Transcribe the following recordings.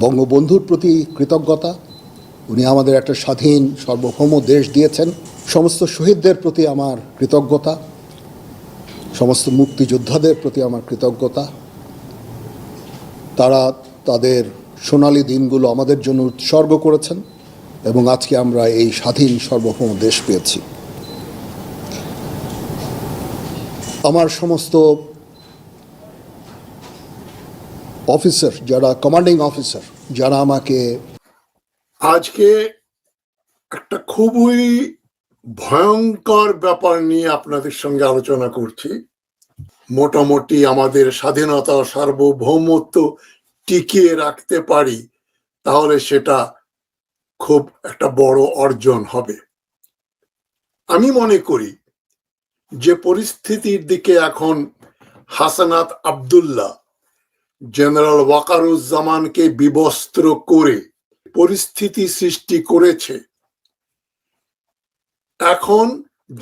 বঙ্গবন্ধুর প্রতি কৃতজ্ঞতা। উনি আমাদের একটা স্বাধীন, সার্বভৌম দেশ দিয়েছেন। সমস্ত শহীদদের প্রতি আমার কৃতজ্ঞতা। সমস্ত মুক্তিযোদ্ধাদের প্রতি আমার কৃতজ্ঞতা। তারা তাদের সোনালী দিনগুলো আমাদের জন্য উৎসর্গ করেছেন এবং আজকে আমরা এই স্বাধীন, সার্বভৌম দেশ পেয়েছি। আমার সমস্ত অফিসার যারা কমান্ডিং অফিসার যারা আমাকে আজকে একটা খুবই ভয়ঙ্কর ব্যাপার নিয়ে আপনাদের সঙ্গে আলোচনা করছি। মোটামুটি আমাদের স্বাধীনতা সার্বভৌমত্ব টিকিয়ে রাখতে পারি, তাহলে সেটা খুব একটা বড় অর্জন হবে। আমি মনে করি যে পরিস্থিতির দিকে এখন হাসানাত আব্দুল্লাহ জেনারেল ওয়াকারুজ্জামানকে বিবস্ত্র করে পরিস্থিতি সৃষ্টি করেছে। এখন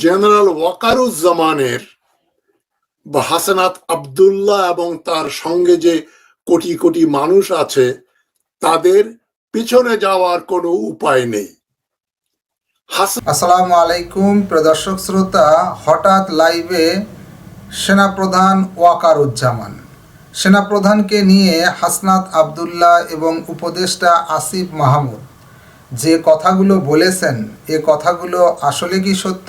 জেনারেল ওয়াকারুজ্জামানের বা হাসানাত আব্দুল্লাহ এবং তার সঙ্গে যে কোটি কোটি মানুষ আছে, তাদের পিছনে যাওয়ার কোনো উপায় নেই। আসসালামু আলাইকুম প্রদর্শক শ্রোতা, হঠাৎ লাইভে সেনাপ্রধান ওয়াকারুজ্জামান। সেনাপ্রধানকে নিয়ে হাসনাত আবদুল্লাহ এবং উপদেষ্টা আসিফ মাহমুদ। যে কথাগুলো বলেছেন, এ কথাগুলো আসলে কি সত্য?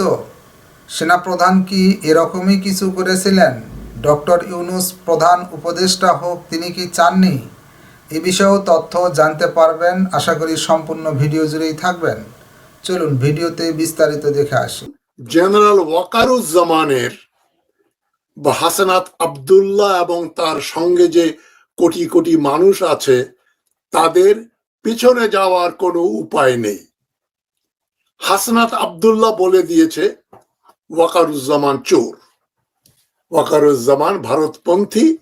সেনাপ্রধান কি এরকমই কিছু করেছিলেন? ডক্টর ইউনুস প্রধান উপদেষ্টা হোক, তিনি কি চাননি? এ বিষয়েও তথ্য জানতে পারবেন। আশা করি সম্পূর্ণ ভিডিও জুড়েই থাকবেন। চলুন ভিডিওতে বিস্তারিত দেখে আসি। জেনারেল ওয়াকারুজ্জামানের হাসানাত আব্দুল্লাহ এবং তার সঙ্গে যে কোটি কোটি মানুষ আছে, তাদের পিছনে যাওয়ার কোনো উপায় নেই। হাসনাত আব্দুল্লাহ বলে দিয়েছে, ওয়াকারুজ্জামান চোর। ওয়াকারুজ্জামান ভারতপন্থী,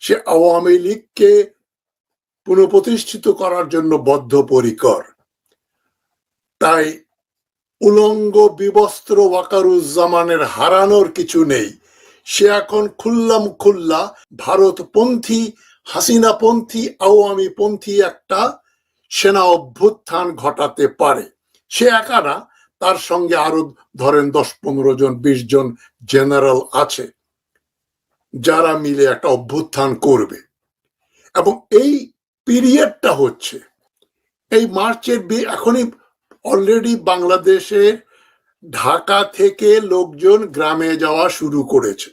সে আওয়ামী লীগকে পুনঃপ্রতিষ্ঠিত করার জন্য বদ্ধপরিকর। তাই উলঙ্গ বিবস্ত্র ওয়াকারুজ্জামানের হারানোর কিছু নেই। সে এখন খুল্লাম খুল্লা, ভারতপন্থী, হাসিনাপন্থী আওয়ামী পন্থী একটা সেনা অভ্যুত্থান ঘটাতে পারে। সে একা না, তার সঙ্গে আরও ধরেন দশ, পনেরো জন, বিশ জন জেনারেল আছে, যারা মিলে একটা অভ্যুত্থান করবে। এবং এই পিরিয়ডটা হচ্ছে, এই মার্চের এখনই অলরেডি বাংলাদেশে ঢাকা থেকে লোকজন গ্রামে যাওয়া শুরু করেছে।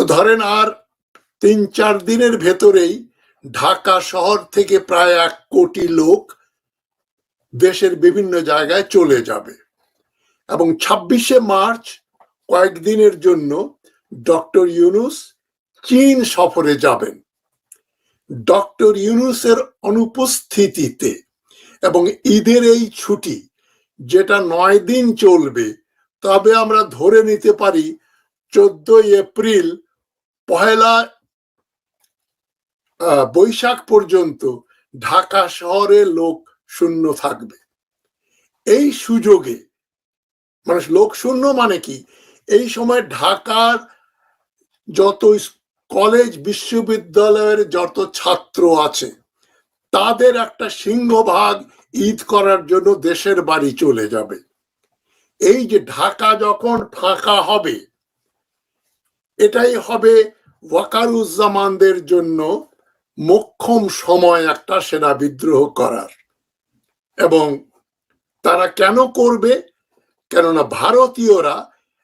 তো ধরেন আর তিন, চার দিনের ভেতরেই ঢাকা শহর থেকে প্রায় এক কোটি লোক দেশের বিভিন্ন জায়গায় চলে যাবে। এবং ছাব্বিশে মার্চ কয়েকদিনের জন্য ডক্টর ইউনুস চীন সফরে যাবেন। ডক্টর ইউনুসের অনুপস্থিতিতে এবং ঈদের এই ছুটি যেটা নয় দিন চলবে, তবে আমরা ধরে নিতে পারি চোদ্দই এপ্রিল পহেলা বৈশাখ পর্যন্ত ঢাকা শহরে লোক শূন্য থাকবে। এই সুযোগে মানে লোক শূন্য মানে কি? এই সময় ঢাকার যত কলেজ, বিশ্ববিদ্যালয়ের যত ছাত্র আছে, তাদের একটা সিংহভাগ ঈদ করার জন্য দেশের বাড়ি চলে যাবে। এই যে ঢাকা যখন ফাঁকা হবে, এটাই হবে ওয়াকারুজ্জামানদের জন্য মোক্ষম সময় একটা সেনা বিদ্রোহ করার। এবং তারা কেন করবে? কেননা ভারতীয়রা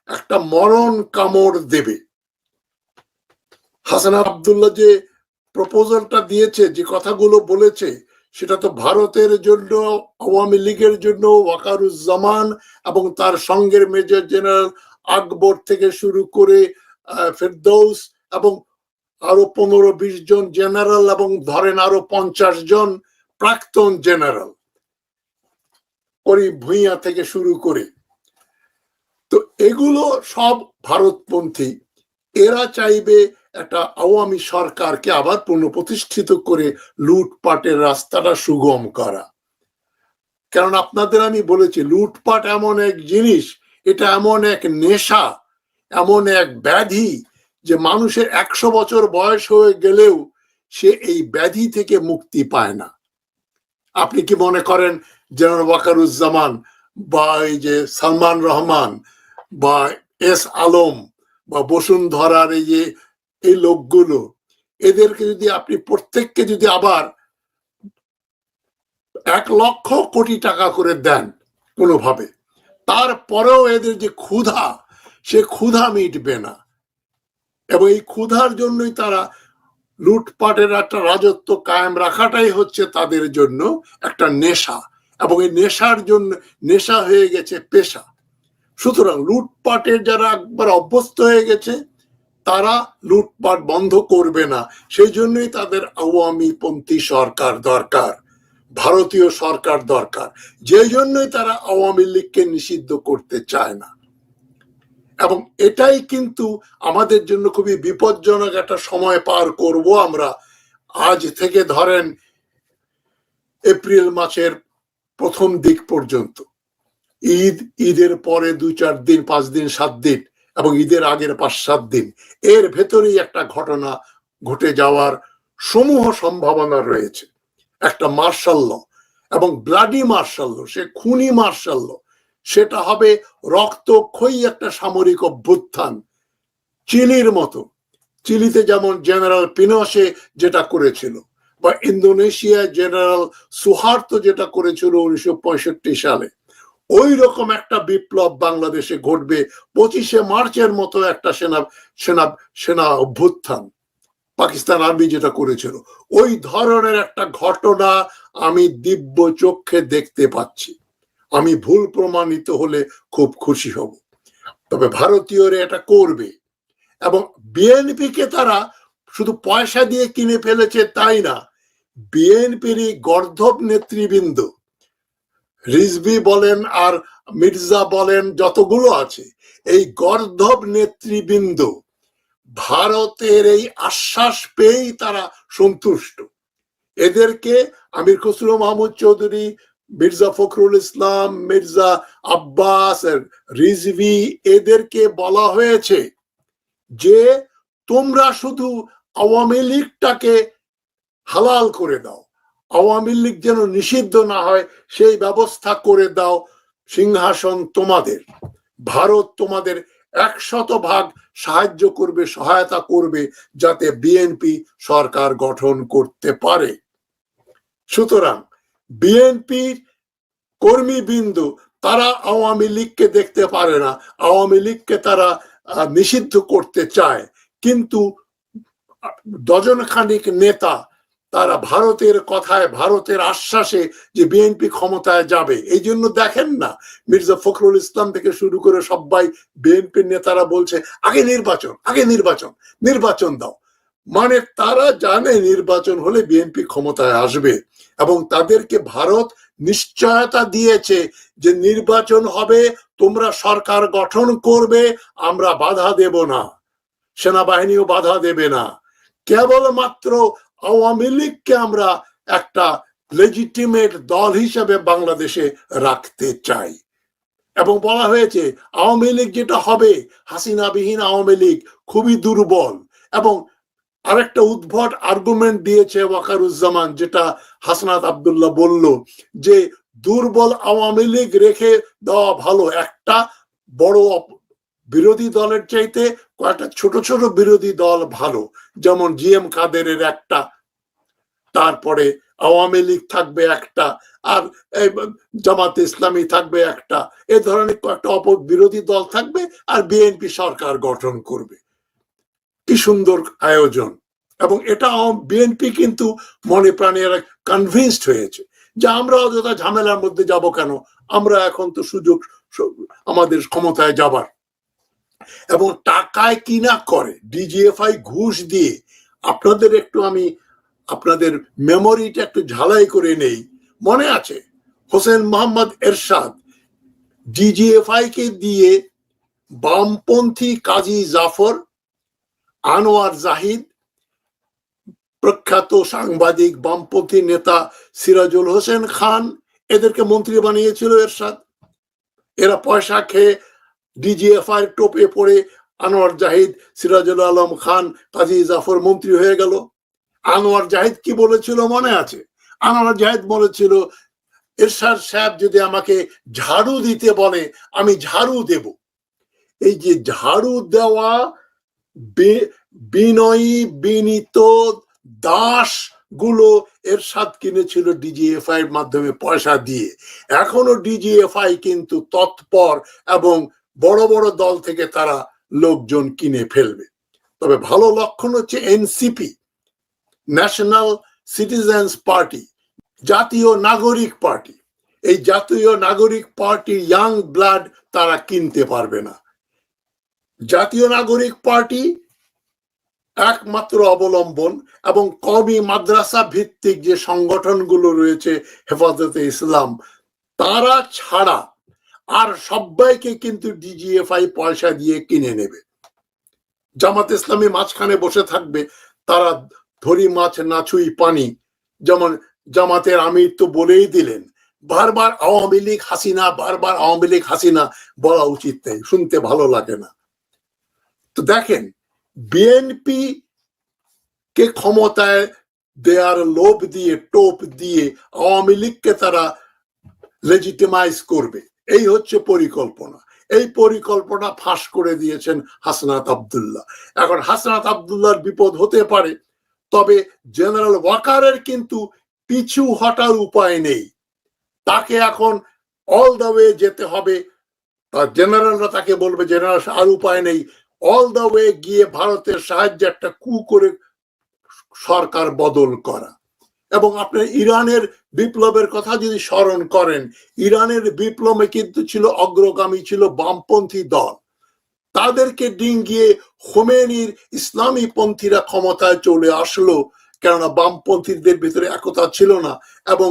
একটা মরণ কামড় দেবে। হাসান আবদুল্লাহ যে প্রপোজালটা দিয়েছে, যে কথাগুলো বলেছে, সেটা তো ভারতের জন্য, আওয়ামী লীগের জন্য ওয়াকারুজ্জামান এবং তার সঙ্গের মেজর জেনারেল আকবর থেকে শুরু করে ফেরদৌস এবং আরও পনেরো, বিশ জন জেনারেল এবং ধরেন আরও পঞ্চাশ জন প্রাক্তন জেনারেল করিম ভূঁইয়া থেকে শুরু করে। তো এগুলো সব ভারতপন্থী। এরা চাইবে একটা আওয়ামী সরকারকে আবার পুনঃপ্রতিষ্ঠিত করে লুটপাটের রাস্তাটা সুগম করা। কারণ আপনাদের আমি বলেছি, লুটপাট এমন এক জিনিস, এটা এমন এক নেশা, এমন এক ব্যাধি যে মানুষের একশো বছর বয়স হয়ে গেলেও সে এই ব্যাধি থেকে মুক্তি পায় না। আপনি কি মনে করেন জেনারেল ওয়াকারুজ্জামান বা এই যে সালমান রহমান বা এস আলম বা বসুন্ধরার এই যে এই লোকগুলো, এদেরকে যদি আপনি প্রত্যেককে যদি আবার এক লক্ষ কোটি টাকা করে দেন কোনোভাবে, তারপরেও এদের যে ক্ষুধা, সে ক্ষুধা মিটবে না। এবং এই ক্ষুধার জন্যই তারা লুটপাটের একটা রাজত্ব কায়েম রাখাটাই হচ্ছে তাদের জন্য একটা নেশা। এবং এই নেশার জন্য, নেশা হয়ে গেছে পেশা। সুতরাং লুটপাটের যারা একবার অভ্যস্ত হয়ে গেছে, তারা লুটপাট বন্ধ করবে না। সেই জন্যই তাদের আওয়ামী পন্থী সরকার দরকার, ভারতীয় সরকার দরকার। যে জন্যই তারা আওয়ামী লীগকে নিষিদ্ধ করতে চায় না। এবং এটাই কিন্তু আমাদের জন্য খুবই বিপজ্জনক একটা সময় পার করব আমরা। আজ থেকে ধরেন এপ্রিল মাসের প্রথম দিক পর্যন্ত। ঈদ, ঈদের পরে দুই চার দিন, পাঁচ দিন, সাত দিন এবং ঈদের আগের পাঁচ, সাত দিন। এর ভেতরেই একটা ঘটনা ঘটে যাওয়ার সমূহ সম্ভাবনা রয়েছে। একটা মার্শাল্য এবং ব্লাডি মার্শাল্য সে খুনি মার্শাল্য সেটা হবে রক্তক্ষয়ী একটা সামরিক অভ্যুত্থান, চিলির মতো। চিলিতে যেমন জেনারেল পিনসে যেটা করেছিল, বা ইন্দোনেশিয়া জেনারেল সুহার্ত যেটা করেছিল উনিশশো সালে ওই রকম একটা বিপ্লব বাংলাদেশে ঘটবে পঁচিশে মার্চের মতো একটা সেনা সেনা সেনা অভ্যুত্থান, পাকিস্তান আর্মি যেটা করেছিল। ওই ধরনের একটা ঘটনা আমি দিব্য চক্ষে দেখতে পাচ্ছি। আমি ভুল প্রমাণিত হলে খুব খুশি হব। তবে ভারতীয়রা এটা করবে এবং বিএনপি কে তারা শুধু পয়সা দিয়ে কিনে ফেলেছে তাই না, বিএনপির গর্ধব নেতৃবৃন্দ, রিজভি বলেন আর মির্জা বলেন যতগুলো আছে, এই গর্ধব নেতৃবৃন্দ ভারতের এই আশ্বাস পেয়েই তারা সন্তুষ্ট। এদেরকে আমির খসরু মাহমুদ চৌধুরী মির্জা ফখরুল ইসলাম, মির্জা আব্বাস, রিজভি, এদেরকে বলা হয়েছে যে তোমরা শুধু আওয়ামী লীগটাকে হালাল করে দাও, আওয়ামী লীগ যেন নিষিদ্ধ না হয়, সেই ব্যবস্থা করে দাও, সিংহাসন তোমাদের, ভারত তোমাদের একশত ভাগ সাহায্য করবে, সহায়তা করবে, যাতে বিএনপি সরকার গঠন করতে পারে। সুতরাং বিএনপির কর্মীবৃন্দ তারা আওয়ামী লীগকে দেখতে পারে না। আওয়ামী লীগকে তারা নিষিদ্ধ করতে চায়। কিন্তু ডজন খানিক নেতা তারা ভারতের কথায়, ভারতের আশ্বাসে যে বিএনপি ক্ষমতায় যাবে, এই জন্য দেখেন না। মির্জা ফখরুল ইসলাম থেকে শুরু করে সবাই বিএনপির নেতারা বলছে, আগে নির্বাচন আগে নির্বাচন নির্বাচন দাও। মানে তারা জানে নির্বাচন হলে বিএনপি ক্ষমতায় আসবে এবং তাদেরকে ভারত নিশ্চয়তা দিয়েছে যে নির্বাচন হবে, তোমরা সরকার গঠন করবে, আমরা বাধা দেব না। সেনাবাহিনীও বাধা দেবে না। কেবলমাত্র আওয়ামী লীগকে আমরা একটা লেজিটিমেট দল হিসাবে বাংলাদেশে রাখতে চাই। এবং বলা হয়েছে, আওয়ামী লীগ যেটা হবে, হাসিনাবিহীন আওয়ামী লীগ খুবই দুর্বল এবং আরেকটা উদ্ভট আর্গুমেন্ট দিয়েছে ওয়াকারুজ্জামান, যেটা হাসনাত আবদুল্লাহ বলল যে, দুর্বল আওয়ামী লীগ রেখে দেওয়া ভালো একটা বড় বিরোধী দলের চাইতে কয়েকটা ছোট ছোট বিরোধী দল ভালো। যেমন জি এম কাদেরের একটা, তারপরে আওয়ামী লীগ থাকবে একটা, আর জামাত ইসলামী থাকবে একটা। এ ধরনের কয়েকটা অপ, বিরোধী দল থাকবে আর বিএনপি সরকার গঠন করবে। কি সুন্দর আয়োজন। এবং এটা বিএনপি কিন্তু মনে প্রাণে কনভিনসড হয়েছে যে আমরা অযথা ঝামেলার মধ্যে যাব কেন? আমরা এখন তো সুযোগ আমাদের ক্ষমতায় যাবার। এবং টাকায় কিনা করে ডিজিএফআই ঘুষ দিয়ে আপনাদের একটু আমি আপনাদের মেমোরিটা একটু ঝালাই করে নেই। মনে আছে? হোসেন মোহাম্মদ এরশাদ ডিজিএফআই কে দিয়ে বামপন্থী কাজী জাফর আনোয়ার জাহিদ, প্রখ্যাত সাংবাদিক, বামপন্থী নেতা সিরাজুল হোসেন খান, এদেরকে মন্ত্রী বানিয়েছিল এরশাদ। এরা পয়সা খেয়ে ডিজিএফআই টোপে পড়ে আনোয়ার জাহিদ, সিরাজুল আলম খান, কাজী জাফর মন্ত্রী হয়ে গেল। আনোয়ার জাহিদ কি বলেছিল মনে আছে? আনোয়ার জাহিদ বলেছিল, এরশাদ সাহেব যদি আমাকে ঝাড়ু দিতে বলে, আমি ঝাড়ু দেব। এই যে ঝাড়ু দেওয়া বিনয়ী, বিনীত দাসগুলো এরশাদ কিনেছিল ডিজিএফআই এর মাধ্যমে পয়সা দিয়ে। এখনও ডিজিএফআই কিন্তু তৎপর এবং বড় বড় দল থেকে তারা লোকজন কিনে ফেলবে। তবে ভালো লক্ষণ হচ্ছে এনসিপি ন্যাশনাল সিটিজেন্স পার্টি জাতীয় নাগরিক পার্টি। এই জাতীয় নাগরিক পার্টি ইয়াং ব্লাড তারা কিনতে পারবে না। জাতীয় নাগরিক পার্টি একমাত্র অবলম্বন এবং কমি মাদ্রাসা ভিত্তিক যে সংগঠনগুলো রয়েছে হেফাজতে ইসলাম, তারা ছাড়া আর সবাইকে কিন্তু ডিজিএফআই পয়সা দিয়ে কিনে নেবে। জামাত ইসলামী মাঝখানে বসে থাকবে, তারা ধরি মাছ নাছুই পানি। যেমন জামাতের আমির তো বলেই দিলেন, বারবার আওয়ামী লীগ হাসিনা, বারবার আওয়ামী লীগ হাসিনা বলা উচিত নেই, শুনতে ভালো লাগে না। তো দেখেন বিএনপি কে ক্ষমতায় দেয়ার লোভ দিয়ে, টোপ দিয়ে আওয়ামী লীগকে তারা লেজিটিমাইজ করবে। এই হচ্ছে পরিকল্পনা। এই পরিকল্পনা ফাঁস করে দিয়েছেন হাসনাত আব্দুল্লাহ। এখন হাসনাত আব্দুল্লাহর বিপদ হতে পারে, তবে জেনারেল ওয়াকারের কিন্তু পিছু হটার উপায় নেই। তাকে এখন অল দ্য ওয়ে যেতে হবে। জেনারেলরা তাকে বলবে জেনারেল আর উপায় নেই। অল দ্য ওয়ে গিয়ে ভারতের সাহায্যে একটা কু করে সরকার বদল করা। এবং আপনি ইরানের বিপ্লবের কথা যদি স্মরণ করেন, ইরানের বিপ্লবে কিন্তু ছিল অগ্রগামী, ছিল বামপন্থী দল। তাদেরকে ডিঙ্গিয়ে হোমেনির ইসলামী পন্থীরা ক্ষমতায় চলে আসলো, কেননা বামপন্থীদের ভিতরে একতা ছিল না এবং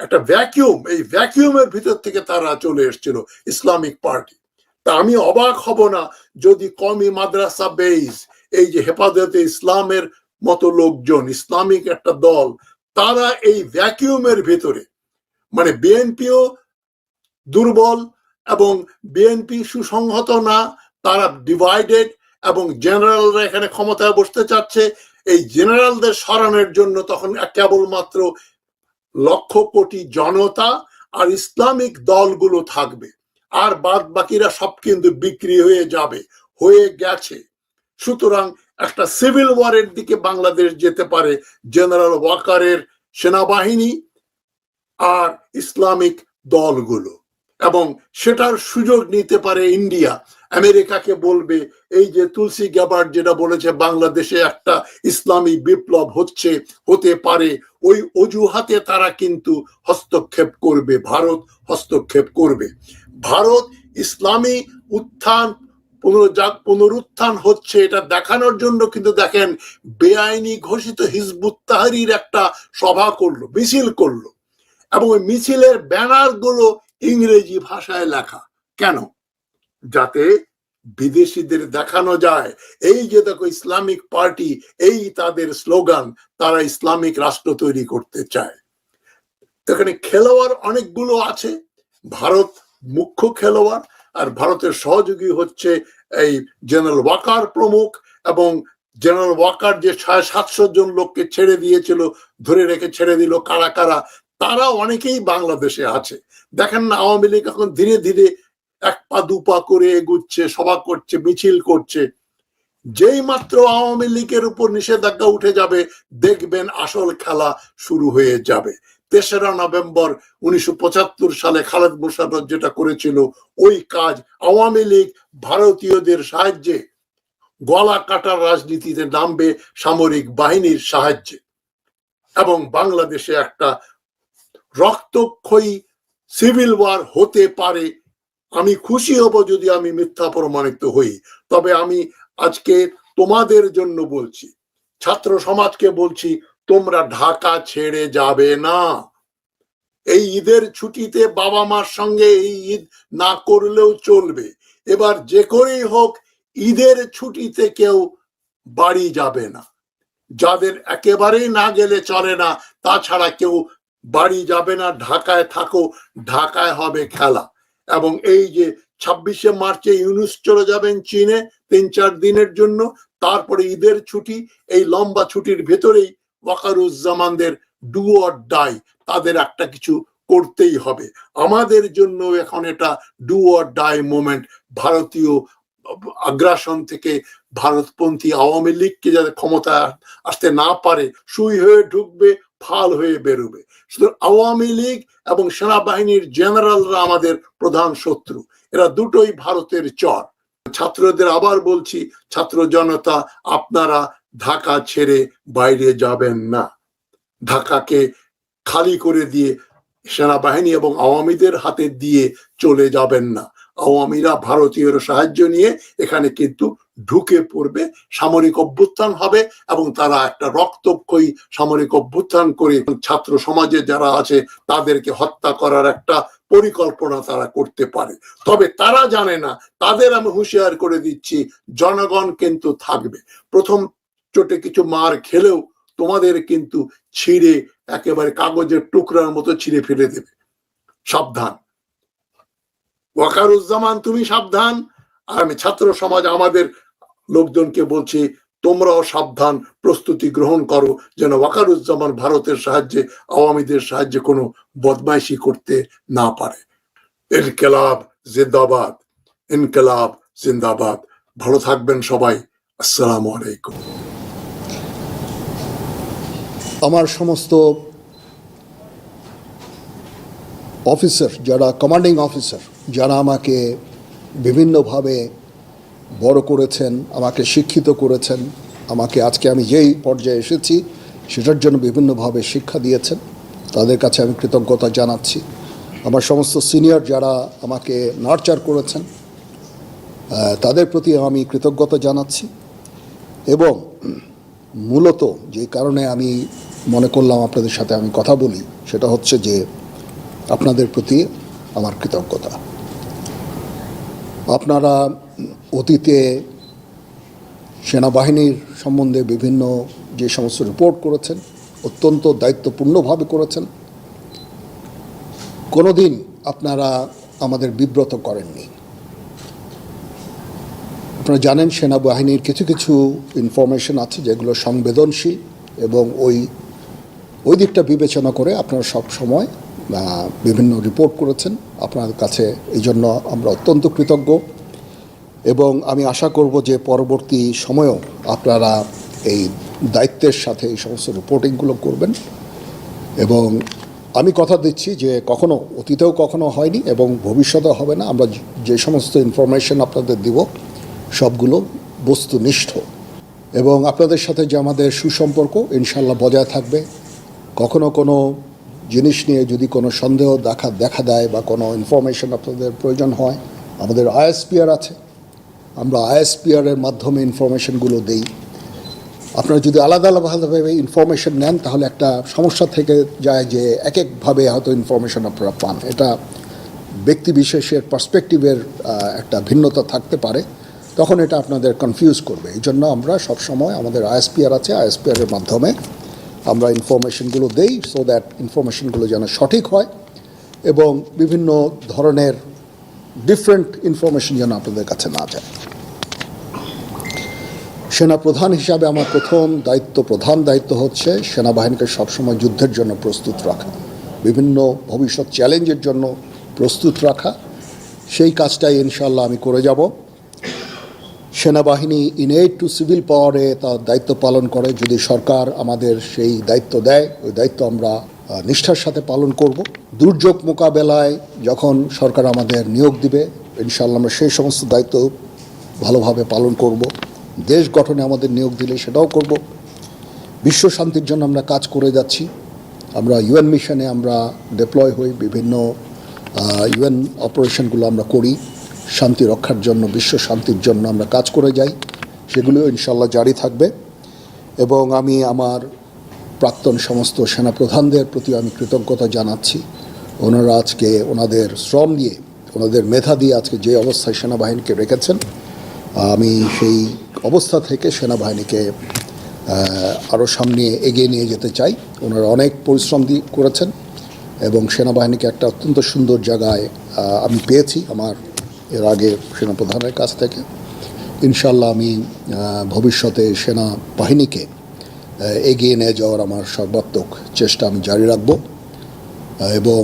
একটা ভ্যাকিউম এই ভ্যাকিউমের ভিতর থেকে তারা চলে এসেছিল, ইসলামিক পার্টি। তা আমি অবাক হব না যদি কমি মাদ্রাসা বেইজ, এই যে হেফাজতে ইসলামের মতো লোকজন, ইসলামিক একটা দল, তারা এই ভ্যাকিউমের ভেতরে মানে বিএনপিও দুর্বল এবং বিএনপি সুসংহত না, তারা ডিভাইডেড এবং জেনারেলরা এখানে ক্ষমতায় বসতে চাচ্ছে, এই জেনারেলদের সরানোর জন্য তখন কেবলমাত্র লক্ষ কোটি জনতা আর ইসলামিক দলগুলো থাকবে। আর বাদ বাকিরা সব কিন্তু বিক্রি হয়ে যাবে, হয়ে গেছে। সুতরাং একটা সিভিল ওয়ারের দিকে বাংলাদেশ যেতে পারে জেনারেল ওয়াকারের সেনাবাহিনী আর ইসলামিক দলগুলো। এবং সেটার সুযোগ নিতে পারে ইন্ডিয়া। আমেরিকাকে বলবে, এই যে তুলসী গ্যাবার যেটা বলেছে, বাংলাদেশে একটা ইসলামী বিপ্লব হচ্ছে, হতে পারে। ওই অজুহাতে তারা কিন্তু হস্তক্ষেপ করবে, ভারত হস্তক্ষেপ করবে। ভারত ইসলামী উত্থান পুনরুত্থান হচ্ছে, এটা দেখানোর জন্য কিন্তু দেখেন বেআইনি ঘোষিত হিজবুত তাহারির একটা সভা করল, মিছিল করল, এবং ওই মিছিলের ব্যানারগুলো ইংরেজি ভাষায় লেখা। কেন? যাতে বিদেশিদের দেখানো যায়, এই যে দেখো ইসলামিক পার্টি, এই তাদের স্লোগান, তারা ইসলামিক রাষ্ট্র তৈরি করতে চায়। এখানে খেলোয়াড় অনেকগুলো আছে, ভারত মুখ্য খেলোয়াড় আর ভারতের সহযোগী হচ্ছে এই জেনারেল ওয়াকার প্রমুখ এবং জেনারেল ওয়াকার যে ছয় সাতশো জন লোককে ছেড়ে দিয়েছিল, ধরে রেখে ছেড়ে দিল কারা কারা, তারা অনেকেই বাংলাদেশে আছে। দেখেন না, আওয়ামী লীগ এখন ধীরে ধীরে এক পা দুপা করে এগুচ্ছে, সভা করছে, মিছিল করছে। যেই মাত্র আওয়ামী লীগের উপর নিষেধাজ্ঞা উঠে যাবে, দেখবেন আসল খেলা শুরু হয়ে যাবে। তেসরা নভেম্বর উনিশশো সালে খালেদ মোশাররফ যেটা করেছিল ওই কাজ আওয়ামী লীগ ভারতীয়দের সাহায্যে গলা কাটার রাজনীতিতে নামবে সামরিক বাহিনীর সাহায্যে। এবং বাংলাদেশে একটা রক্তক্ষয়ী সিভিল ওয়ার হতে পারে। আমি খুশি হব যদি আমি মিথ্যা প্রমাণিত হই। তবে আমি আজকে তোমাদের জন্য বলছি, ছাত্র সমাজকে বলছি তোমরা ঢাকা ছেড়ে যাবে না। এই ঈদের ছুটিতে বাবা মার সঙ্গে এই ঈদ না করলেও চলবে। এবার যে করেই হোক, ঈদের ছুটিতে কেউ বাড়ি যাবে না। যাদের একেবারেই না গেলে চলে না, তাছাড়া কেউ বাড়ি যাবে না, ঢাকায় থাকো, ঢাকায় হবে খেলা। এবং এই যে ছাব্বিশে মার্চে ইউনুস চলে যাবেন চীনে তিন চার দিনের জন্য, তারপরে ঈদের ছুটি, এই লম্বা ছুটির ভেতরেই ওয়াকারুজ্জামানদের ডু অর ডাই তাদের একটা কিছু করতেই হবে। আমাদের জন্য এখন এটা ডু অর ডাই মোমেন্ট ভারতীয় আগ্রাসন থেকে ভারতপন্থী আওয়ামী লীগকে যাতে ক্ষমতা আসতে না পারে, সুই হয়ে ঢুকবে, ফাল হয়ে বেরোবে। আওয়ামী লীগ এবং সেনাবাহিনীর জেনারেলরা আমাদের প্রধান শত্রু। এরা দুটোই ভারতের চর। ছাত্রদের আবার বলছি, ছাত্র জনতা, আপনারা ঢাকা ছেড়ে বাইরে যাবেন না। ঢাকাকে খালি করে দিয়ে সেনাবাহিনী এবং আওয়ামীদের হাতে দিয়ে চলে যাবেন না। আওয়ামীরা ভারতীয়র সাহায্য নিয়ে এখানে কিন্তু ঢুকে পড়বে, সামরিক অভ্যুত্থান হবে এবং তারা একটা রক্তক্ষয়ী সামরিক অভ্যুত্থান করে ছাত্র সমাজে যারা আছে তাদেরকে হত্যা করার একটা পরিকল্পনা তারা করতে পারে। তবে তারা জানে না, তাদের আমি হুঁশিয়ার করে দিচ্ছি, জনগণ কিন্তু থাকবে। প্রথম চোটে কিছু মার খেলেও তোমাদের কিন্তু ছিঁড়ে একেবারে কাগজের টুকরার মতো ছিঁড়ে ফেলে দেবে। সাবধান। ওয়াকারুজ্জামান, তুমি সাবধান। আর আমি ছাত্র সমাজ, আমাদের লোকজনকে বলছি, তোমরাও সাবধান, প্রস্তুতি গ্রহণ করো, যেন ওয়াকারুজ্জামান ভারতের সাহায্যে, আওয়ামীদের সাহায্যে কোনো বদমাইশি করতে না পারে। ইনকেলাব জিন্দাবাদ ইনকেলাব জিন্দাবাদ। ভালো থাকবেন সবাই। আসসালামু আলাইকুম। আমার সমস্ত অফিসার যারা কমান্ডিং অফিসার যারা আমাকে বিভিন্নভাবে বড় করেছেন, আমাকে শিক্ষিত করেছেন, আমাকে আজকে আমি যেই পর্যায়ে এসেছি, সেটার জন্য বিভিন্নভাবে শিক্ষা দিয়েছেন। তাদের কাছে আমি কৃতজ্ঞতা জানাচ্ছি। আমার সমস্ত সিনিয়র যারা আমাকে নার্চার করেছেন তাদের প্রতি আমি কৃতজ্ঞতা জানাচ্ছি। এবং মূলত যে কারণে আমি মনে করলাম আপনাদের সাথে আমি কথা বলি, সেটা হচ্ছে যে আপনাদের প্রতি আমার কৃতজ্ঞতা। আপনারা অতীতে সেনাবাহিনীর সম্বন্ধে বিভিন্ন যে সমস্ত রিপোর্ট করেছেন, অত্যন্ত দায়িত্বপূর্ণভাবে করেছেন, কোনোদিন আপনারা আমাদের বিব্রত করেননি। আপনারা জানেন সেনাবাহিনীর কিছু কিছু ইনফরমেশন আছে যেগুলো সংবেদনশীল এবং ওই ওই দিকটা বিবেচনা করে আপনারা সব সময় বিভিন্ন রিপোর্ট করেছেন। আপনার কাছে এই জন্য আমরা অত্যন্ত কৃতজ্ঞ। এবং আমি আশা করব যে পরবর্তী সময়েও আপনারা এই দায়িত্বের সাথে এই সমস্ত রিপোর্টিংগুলো করবেন। এবং আমি কথা দিচ্ছি যে কখনো অতীতেও কখনো হয়নি এবং ভবিষ্যতে হবে না। আমরা যে- সমস্ত ইনফরমেশন আপনাদের দিব, সবগুলো বস্তুনিষ্ঠ। এবং আপনাদের সাথে যে আমাদের সুসম্পর্ক ইনশাল্লাহ বজায় থাকবে। কখনো কোনো জিনিস নিয়ে যদি কোনো সন্দেহ দেখা দেখা দেয় বা কোনো ইনফরমেশন আপনাদের প্রয়োজন হয়, আমাদের আইএসপিআর আছে। আমরা আইএসপিআর এর মাধ্যমে ইনফরমেশনগুলো দেই। আপনারা যদি আলাদা, আলাদাভাবে ইনফরমেশন নেন, তাহলে একটা সমস্যা থেকে যায় যে এক একভাবে হয়তো ইনফরমেশন আপনারা পান। এটা ব্যক্তি বিশেষের পার্সপেক্টিভের একটা ভিন্নতা থাকতে পারে। তখন এটা আপনাদের কনফিউজ করবে। এই জন্য আমরা সবসময় আমাদের আইএসপিআর আছে আইএসপিআর এর মাধ্যমে আমরা ইনফরমেশনগুলো দেই সো দ্যাট ইনফরমেশনগুলো যেন সঠিক হয় এবং বিভিন্ন ধরনের ডিফারেন্ট ইনফরমেশন যেন আপনাদের কাছে না যায়। সেনা প্রধান হিসাবে আমার প্রথম দায়িত্ব, প্রধান দায়িত্ব হচ্ছে সেনাবাহিনীকে সবসময় যুদ্ধের জন্য প্রস্তুত রাখা। বিভিন্ন ভবিষ্যৎ চ্যালেঞ্জের জন্য প্রস্তুত রাখা। সেই কাজটাই ইনশাল্লাহ আমি করে যাব। সেনাবাহিনী ইনএড টু সিভিল পাওয়ারে তার দায়িত্ব পালন করে। যদি সরকার আমাদের সেই দায়িত্ব দেয়, ওই দায়িত্ব আমরা নিষ্ঠার সাথে পালন করব। দুর্যোগ মোকাবেলায় যখন সরকার আমাদের নিয়োগ দিবে ইনশাল্লাহ আমরা সেই সমস্ত দায়িত্ব ভালোভাবে পালন করব। দেশ গঠনে আমাদের নিয়োগ দিলে সেটাও করব। বিশ্ব শান্তির জন্য আমরা কাজ করে যাচ্ছি। আমরা ইউএন মিশনে আমরা ডিপ্লয় হই, বিভিন্ন ইউএন অপারেশনগুলো আমরা করি। শান্তি রক্ষার জন্য, বিশ্ব শান্তির জন্য আমরা কাজ করে যাই। সেগুলো ইনশাল্লাহ জারি থাকবে। এবং আমি আমার প্রাক্তন সমস্ত সেনাপ্রধানদের প্রতি আমি কৃতজ্ঞতা জানাচ্ছি। ওনারা আজকে ওনাদের শ্রম দিয়ে ওনাদের মেধা দিয়ে আজকে যে অবস্থায় সেনাবাহিনীকে রেখেছেন, আমি সেই অবস্থা থেকে সেনাবাহিনীকে আরও সামনে এগিয়ে নিয়ে যেতে চাই। ওনারা অনেক পরিশ্রম দিয়ে করেছেন এবং সেনাবাহিনীকে একটা অত্যন্ত সুন্দর জায়গায় আমি পেয়েছি আমার এর আগে সেনাপ্রধানের কাছ থেকে। ইনশাল্লাহ আমি ভবিষ্যতে সেনা বাহিনীকে এগিয়ে নিয়ে যাওয়ার আমার সর্বাত্মক চেষ্টা আমি জারি রাখব। এবং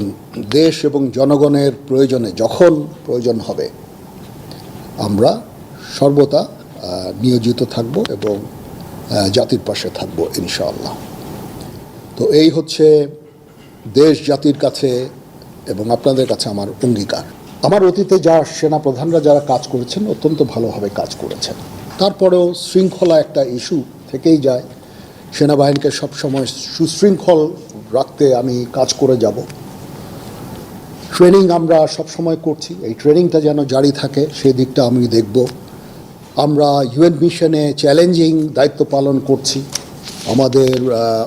দেশ এবং জনগণের প্রয়োজনে যখন প্রয়োজন হবে, আমরা সর্বদা নিয়োজিত থাকব এবং জাতির পাশে থাকব ইনশাআল্লাহ। তো এই হচ্ছে দেশ জাতির কাছে এবং আপনাদের কাছে আমার অঙ্গীকার। আমার অতীতে যা সেনা প্রধানরা যারা কাজ করেছেন, অত্যন্ত ভালোভাবে কাজ করেছেন। তারপরেও শৃঙ্খলা একটা ইস্যু থেকেই যায়। সেনাবাহিনীকে সবসময় সুশৃঙ্খল রাখতে আমি কাজ করে যাব। ট্রেনিং আমরা সবসময় করছি। এই ট্রেনিংটা যেন জারি থাকে সেই দিকটা আমি দেখব। আমরা ইউএন মিশনে চ্যালেঞ্জিং দায়িত্ব পালন করছি। আমাদের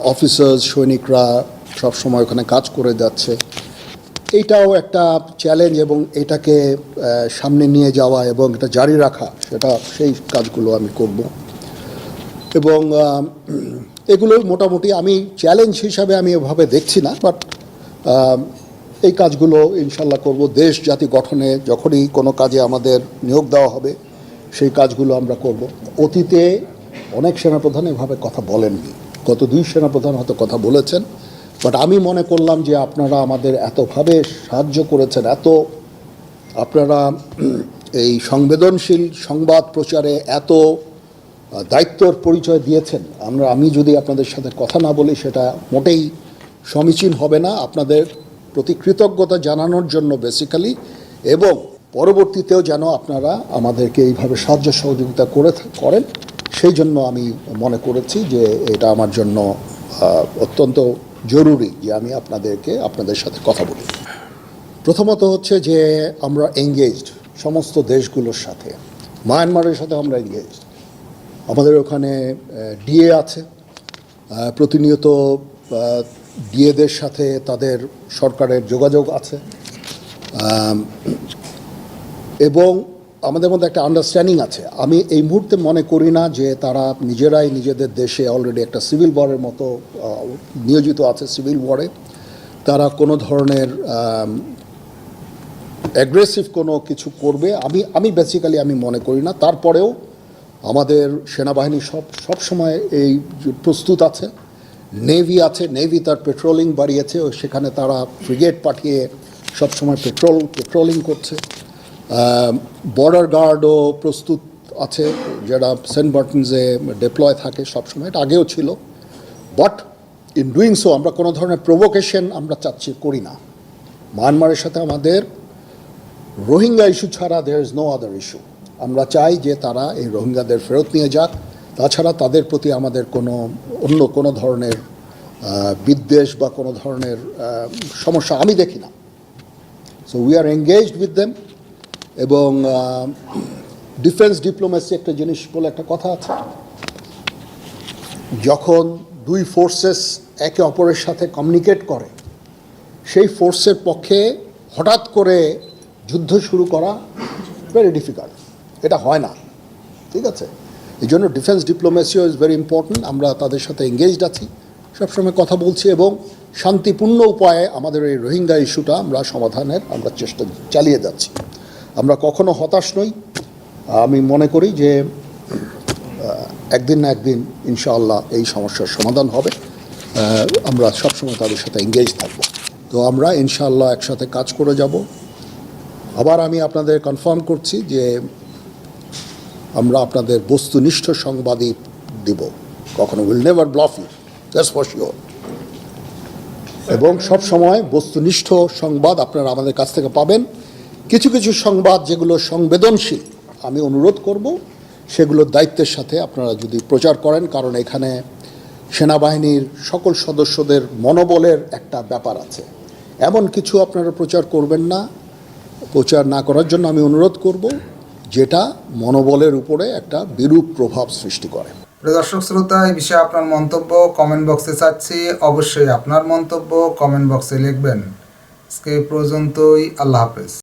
অফিসার্স, সৈনিকরা সবসময় ওখানে কাজ করে যাচ্ছে। এইটাও একটা চ্যালেঞ্জ এবং এটাকে সামনে নিয়ে যাওয়া এবং এটা জারি রাখা, সেটা সেই কাজগুলো আমি করব। এবং এগুলো মোটামুটি আমি চ্যালেঞ্জ হিসাবে আমি এভাবে দেখছি না বাট এই কাজগুলো ইনশাল্লাহ করব। দেশ জাতি গঠনে যখনই কোনো কাজে আমাদের নিয়োগ দেওয়া হবে, সেই কাজগুলো আমরা করব। অতীতে অনেক সেনাপ্রধান এভাবে কথা বলেননি। গত দুই সেনাপ্রধান হয়তো কথা বলেছেন। বাট আমি মনে করলাম যে আপনারা আমাদের এতভাবে সাহায্য করেছেন, এত আপনারা এই সংবেদনশীল সংবাদ প্রচারে এত দায়িত্বর পরিচয় দিয়েছেন। আমরা, আমি যদি আপনাদের সাথে কথা না বলি, সেটা মোটেই সমীচীন হবে না। আপনাদের প্রতি কৃতজ্ঞতা জানানোর জন্য বেসিক্যালি এবং পরবর্তীতেও যেন আপনারা আমাদেরকে এইভাবে সাহায্য সহযোগিতা করে করেন, সেই জন্য আমি মনে করেছি যে এটা আমার জন্য অত্যন্ত জরুরি যে আমি আপনাদেরকে, আপনাদের সাথে কথা বলি। প্রথমত হচ্ছে যে আমরা এঙ্গেজড সমস্ত দেশগুলোর সাথে মায়ানমারের সাথে আমরা এঙ্গেজড আমাদের ওখানে ডিএ আছে। প্রতিনিয়ত ডিএদের সাথে তাদের সরকারের যোগাযোগ আছে। এবং আমাদের মধ্যে একটা আন্ডারস্ট্যান্ডিং আছে। আমি এই মুহূর্তে মনে করি না যে তারা নিজেরাই নিজেদের দেশে অলরেডি একটা সিভিল ওয়ারের মতো নিয়োজিত আছে সিভিল ওয়ারে তারা কোনো ধরনের অ্যাগ্রেসিভ কোনো কিছু করবে, আমি আমি বেসিক্যালি আমি মনে করি না। তারপরেও আমাদের সেনাবাহিনী সব সব সময় এই প্রস্তুত আছে। নেভি আছে নেভি তার পেট্রোলিং বাড়িয়েছে সেখানে তারা ফ্রিগেট পাঠিয়ে সবসময় পেট্রোল পেট্রোলিং করছে। বর্ডার গার্ডও প্রস্তুত আছে, যারা সেন্ট বার্টনসে ডেপ্লয় থাকে সবসময়, এটা আগেও ছিল। বাট ইন ডুইং সো আমরা কোনো ধরনের প্রভোকেশন আমরা চাচ্ছি, করি না। মায়ানমারের সাথে আমাদের রোহিঙ্গা ইস্যু ছাড়া there is no other issue আমরা চাই যে তারা এই রোহিঙ্গাদের ফেরত নিয়ে যাক। তাছাড়া তাদের প্রতি আমাদের কোনো, অন্য কোনো ধরনের বিদ্বেষ বা কোনো ধরনের সমস্যা আমি দেখি না। So we are engaged with them এবং ডিফেন্স ডিপ্লোমেসি একটা জিনিস বলে একটা কথা আছে। যখন দুই ফোর্সেস একে অপরের সাথে কমিউনিকেট করে, সেই ফোর্সের পক্ষে হঠাৎ করে যুদ্ধ শুরু করা ভেরি ডিফিকাল্ট এটা হয় না। ঠিক আছে? এই জন্য ডিফেন্স ডিপ্লোমেসিও ইজ ভেরি ইম্পর্ট্যান্ট আমরা তাদের সাথে এঙ্গেজড আছি। সবসময় কথা বলছি এবং শান্তিপূর্ণ উপায়ে আমাদের এই রোহিঙ্গা ইস্যুটা আমরা সমাধানের আমরা চেষ্টা চালিয়ে যাচ্ছি। আমরা কখনো হতাশ নই। আমি মনে করি যে একদিন না একদিন ইনশাআল্লাহ এই সমস্যার সমাধান হবে। আমরা সবসময় তাদের সাথে এঙ্গেজ থাকব। তো আমরা ইনশাআল্লাহ একসাথে কাজ করে যাব। আবার আমি আপনাদের কনফার্ম করছি যে, আমরা আপনাদের বস্তুনিষ্ঠ সংবাদই দিব। কখনো will never bluff you that's for sure এবং সব সময় বস্তুনিষ্ঠ সংবাদ আপনারা আমাদের কাছ থেকে পাবেন। কিছু কিছু সংবাদ যেগুলো সংবেদনশীল, আমি অনুরোধ করব সেগুলোর দায়িত্বের সাথে আপনারা যদি প্রচার করেন, কারণ এখানে সেনাবাহিনীর সকল সদস্যদের মনোবলের একটা ব্যাপার আছে। এমন কিছু আপনারা প্রচার করবেন না। প্রচার না করার জন্য আমি অনুরোধ করব, যেটা মনোবলের উপরে একটা বিরূপ প্রভাব সৃষ্টি করে। দর্শক শ্রোতা, এই বিষয়ে আপনার মন্তব্য কমেন্ট বক্সে চাচ্ছি। অবশ্যই আপনার মন্তব্য কমেন্ট বক্সে লিখবেন। আজকে পর্যন্তই, আল্লাহ হাফেজ।